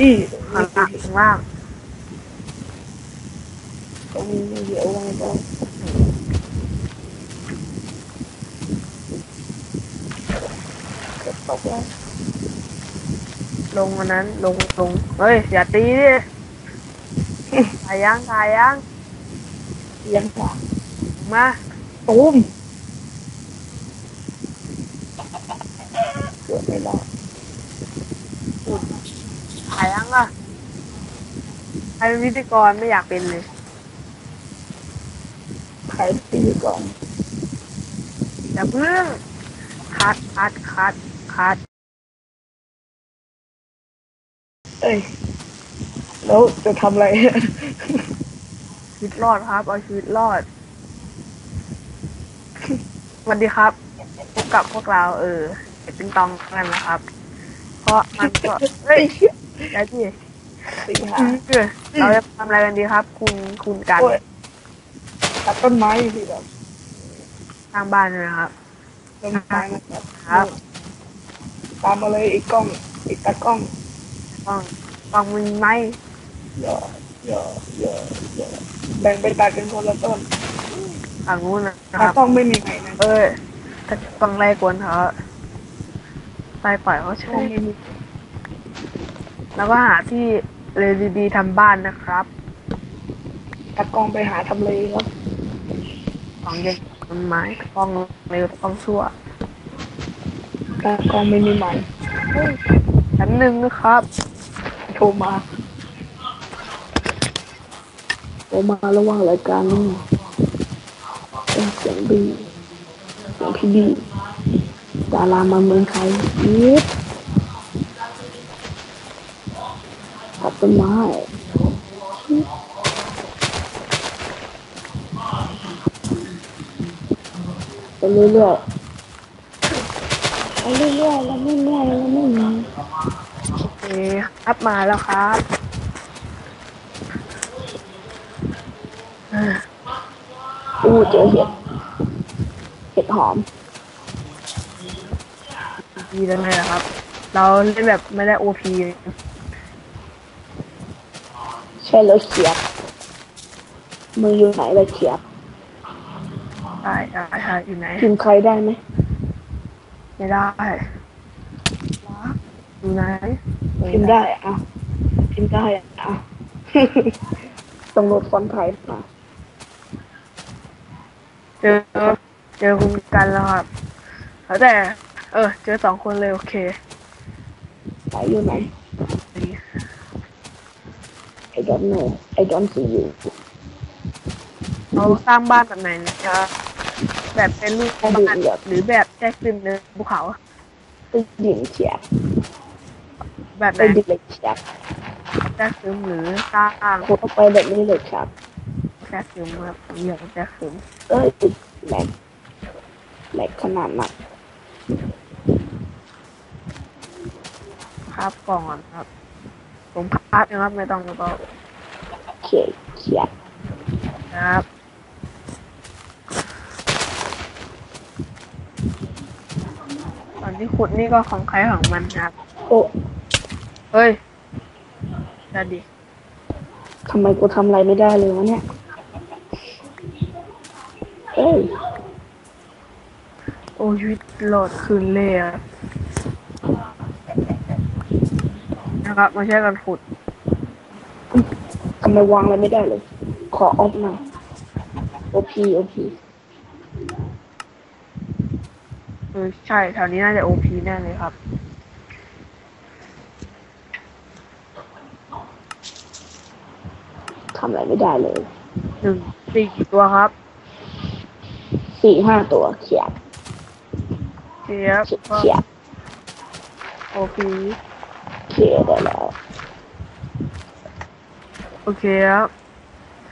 นี่ข้างล่างข้างล่างตรงนี้เดี๋ยววางตรงเก็บตกแล้วลงวันนั้นลงลงเฮ้ย อย่าตีดิถ่ายยังถ่ายยังยังกว่ามาตูมเกือบไม่ได้ ถ่ายยังอะใครเป็นพิธีกรไม่อยากเป็นเลยใครตีก่อนอย่าเพิ่งคัดคัดคัดคัดเอ้ยแล้วจะทำอะไร ชีวิตรอดครับ เอาชีวิตรอดสวัสดีครับพบกับพวกเรา เออเก็บปิงตองกันนะครับ เพราะมันก็เฮ้ย ใจที่ตีหาเออเราจะทำอะไรกันดีครับ คุณคุณกันโอ้ยตัดต้นไม้สิแบบทางบ้านเลยนะครับ ต้นไม้นะครับครับ ตามมาเลยอีกกล้องอีกตากล้องต้องต้องมีไหมอย่าอย่าอย่าอย่าแบ่งไปตัดกันคนละต้นฝั่งนู้นนะคตารับ กล้องไม่มีไหนนะเอ้ยถ้าต้องไล่กวนเขาไปปล่อยเขากล้ใช่องไม่มี แล้วก็หาที่เรยดีๆทำบ้านนะครับตากองไปหาทำเลครับของเย็นต้นไม้ตะกองเร็วตะกล้องชั่วตากองไม่มีไหมชั้นหนึ่งนะครับโทรมาโทรมาระหว่างรายการนี่เสียงบีเสียงพี่บีดารามาเมืองไทยยิบ ต้นไม้ไปเรื่อยๆไปเรื่อยๆแล้วไม่เรื่อยแล้วไม่เหนื่อยโอเคครับมาแล้วครับอู้เจอเห็ด เห็ดหอม ดีจังเลยนะครับ เราเล่นแบบไม่ได้โอพี ใช่แล้วเขียบมืออยู่ไหนเลยเขียบได้ได้ได้อยู่ไหนพิมพ์ใครได้ไหมไม่ได้อยู่ไหนพิมพ์ได้อะพิมพ์ได้อะต้องโหลดฟอนต์ไทยมาเจอเจอคุณกันแล้วครับแล้วแต่ เออ เจอสองคนเลยโอเคไหนอยู่ไหน I don't know I don't see you เราสร้างบ้านแบบไหนนะครับแบบเป็นรูปบ้านหรือแบบแจ็คซิมในภูเขาไปดิ่งเขียบแบบไหไปนดิ่งเลยเขียบแจ็คซิมหรือสร้างโคตรไปแบบนี้เลยครับ แจ็คซิมครับผมอยากแจ็คซิมเอ้ยแหลกแหลกขนาดหนักภาพก่อนครับ ผมภาพนะครับไม่ต้องไม่ต้องเขียบเขียบนะครับตอนที่ขุดนี่ก็ของใครของมันครับ โอ้เฮ้ยจะดิทำไมกูทำอะไรไม่ได้เลยวะเนี่ยเอ้ย โอ้ชีวิตโหลดคืนเลยอะ นะครับมาช่วยกันขุดทำไมวางอะไรไม่ได้เลย ขอออฟหน่อยโอพีโอพีเออใช่แถวนี้น่าจะโอพีแน่เลยครับ ทำอะไรไม่ได้เลย หนึ่งสี่ตัวครับ สี่ห้าตัวเขียบเทียบเขียบโอพีเขียบ ได้แล้ว โอเคครับ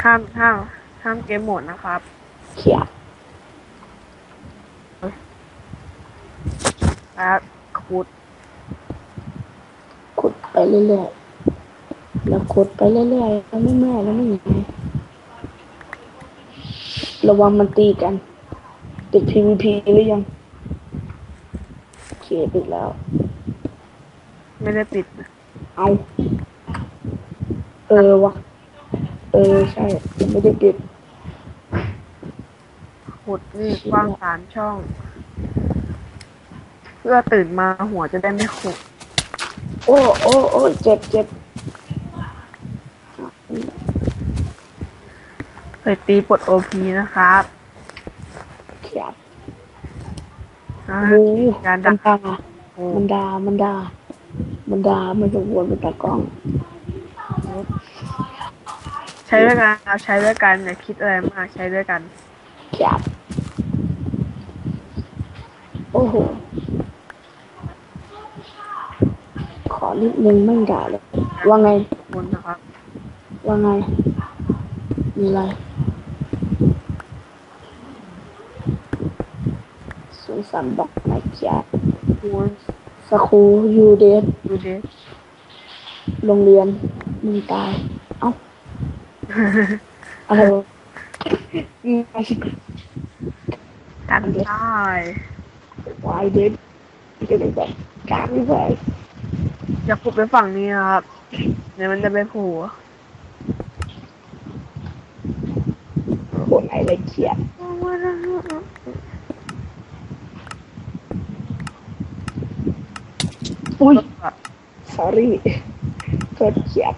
ห้ามห้ามห้ามเกมโหมดนะครับเขียบครับขุด ขุดไปเรื่อยๆแล้วขุดไปเรื่อยๆแล้วไม่แม่แล้วไม่หนีระวังมันตีกัน ติด PVP หรือยังเขียบอีกแล้ว ไม่ได้ปิด เอา เออวะ เออใช่ยังไม่ได้เก็บขุดนี่กว้างสามช่อง เพื่อตื่นมาหัวจะได้ไม่ขุดโอ้โอ้โอ้เจ็บเจ็บเคยตีปลดโอพีนะครับเขียบอ่าโอ้การดัมันกด่าโอ้มันด่ามันด่า มันด่ามันจะวนเป็นตากล้อง ใช้ด้วยกันครับใช้ด้วยกันอย่าคิดอะไรมากใช้ด้วยกันเขียบโอ้โห ขอนิดนึงไม่ด่าเลย ว่าไง คุณนะครับ ว่าไง มีอะไรสุนสันบอกนายแจ๊คคุณ สคูยูเดสดูดิโรงเรียนมึงตาย เอ้าอะไรวะอืมกันได้วายเดสจะเป็นแบบกลางไม่ไหวอย่าขุดไปฝั่งนี้นะครับเดี๋ยวมันจะไปโผล่คนอะไรเขียด อุ้ย sorry เกิดเขียด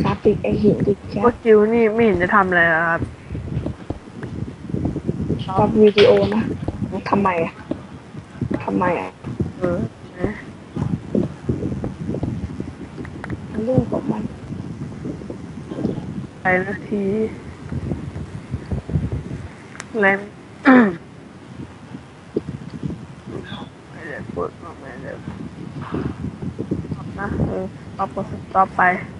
คาติกไอหินดิแคพวกจิวนี่ไม่เห็นจะทำอะไรเลยครับชอบวิดีโอนะทำไมอะทำไมอะเออนะเรื่องของมัน ไปนาทีแรง ไม่ได้พูดมาไม่ได้ นะ